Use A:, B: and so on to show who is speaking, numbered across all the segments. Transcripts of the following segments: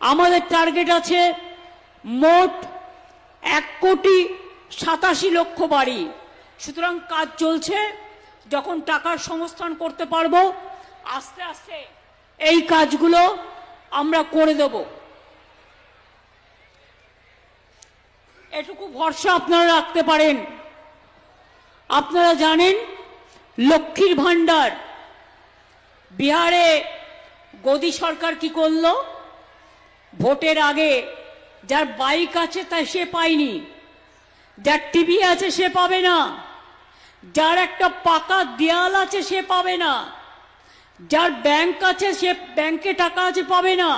A: আমাদের টার্গেট আছে মোট এক কোটি সাতাশি লক্ষ বাড়ি। সুতরাং কাজ চলছে, যখন টাকার সংস্থান করতে পারব, আস্তে আস্তে এই কাজগুলো আমরা করে দেব। এটুকু ভরসা আপনারা রাখতে পারেন। আপনারা জানেন, লক্ষ্মীর ভাণ্ডার। বিহারে গদি সরকার কি করল? ভোটের আগে যার বাইক আছে তা সে পায়নি, যার টিভি আছে সে পাবে না, যার একটা পাকা দেয়াল আছে সে পাবে না, যার ব্যাংক আছে সে ব্যাংকে টাকা আছে পাবে না।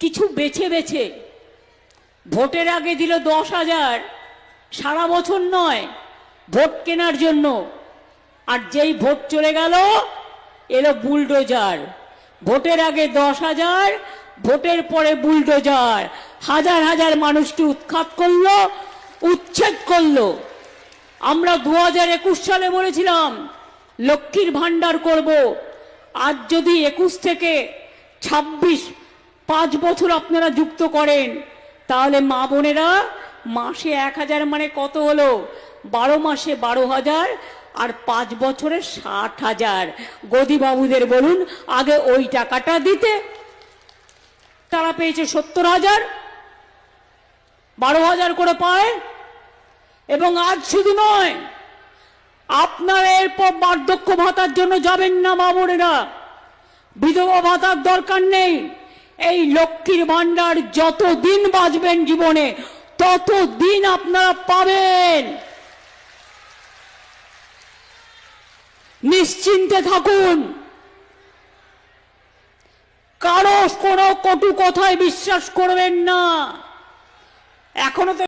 A: কিছু বেছে বেছে ভোটের আগে দিল দশ হাজার, সারা বছর নয়, ভোট কেনার জন্য। আর যেই ভোট চলে গেল, এলো বুলডোজার। ভোটের আগে দশ হাজার ভোটের পরে বুলডোজার হাজার হাজার মানুষকে উৎখাত করল? উচ্ছেদ করল। আমরা দু হাজার একুশ সালে বলেছিলাম, লক্ষ্মীর ভাণ্ডার করব। আজ যদি একুশ থেকে ছাব্বিশ, পাঁচ বছর আপনারা যুক্ত করেন, তাহলে মা বোনেরা মাসে এক হাজার মানে কত হলো? বারো মাসে বারো হাজার আর পাঁচ বছরে ষাট হাজার। গদিবাবুদের বলুন, আগে ওই টাকাটা দিতে তারা পেয়েছে সত্তর হাজার, বারো হাজার করে পায়। এবং আজ শুধু নয়, আপনারা এরপর বার্ধক্য ভাতার জন্য যাবেন না, মা বোনেরা। বিধবা ভাতার দরকার নেই। এই লক্ষ্মীর ভাণ্ডার যত দিন বাঁচবেন জীবনে তত দিন আপনারা পাবেন। নিশ্চিন্তে থাকুন। কারও কোনো কটু কথায় বিশ্বাস করবেন না। এখনও তো